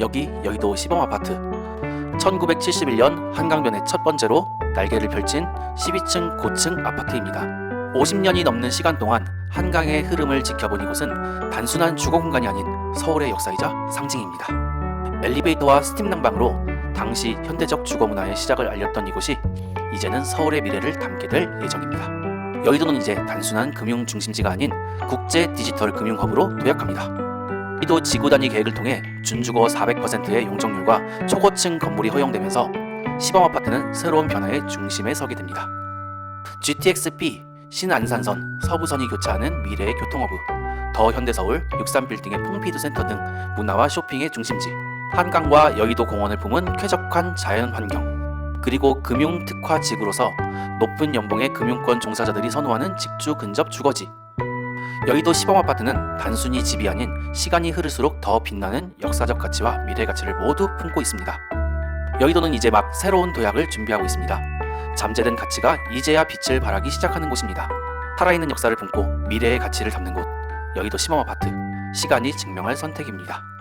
여기 여의도 시범 아파트 1971년 한강변에 첫 번째로 날개를 펼친 12층 고층 아파트입니다. 50년이 넘는 시간 동안 한강의 흐름을 지켜본 이곳은 단순한 주거 공간이 아닌 서울의 역사이자 상징입니다. 엘리베이터와 스팀 난방으로 당시 현대적 주거 문화의 시작을 알렸던 이곳이 이제는 서울의 미래를 담게 될 예정입니다. 여의도는 이제 단순한 금융 중심지가 아닌 국제 디지털 금융 허브로 도약합니다. 이도 지구 단위 계획을 통해 준주거 400%의 용적률과 초고층 건물이 허용되면서 시범 아파트는 새로운 변화의 중심에 서게 됩니다. GTX-B 신안산선 서부선이 교차하는 미래의 교통허브 더 현대서울 63빌딩의 퐁피드 센터 등 문화와 쇼핑의 중심지 한강과 여의도 공원을 품은 쾌적한 자연 환경 그리고 금융 특화 지구로서 높은 연봉의 금융권 종사자들이 선호하는 직주 근접 주거지 여의도 시범 아파트는 단순히 집이 아닌 시간이 흐를수록 더 빛나는 역사적 가치와 미래 가치를 모두 품고 있습니다. 여의도는 이제 막 새로운 도약을 준비하고 있습니다. 잠재된 가치가 이제야 빛을 발하기 시작하는 곳입니다. 살아있는 역사를 품고 미래의 가치를 담는 곳 여의도 시범 아파트 시간이 증명할 선택입니다.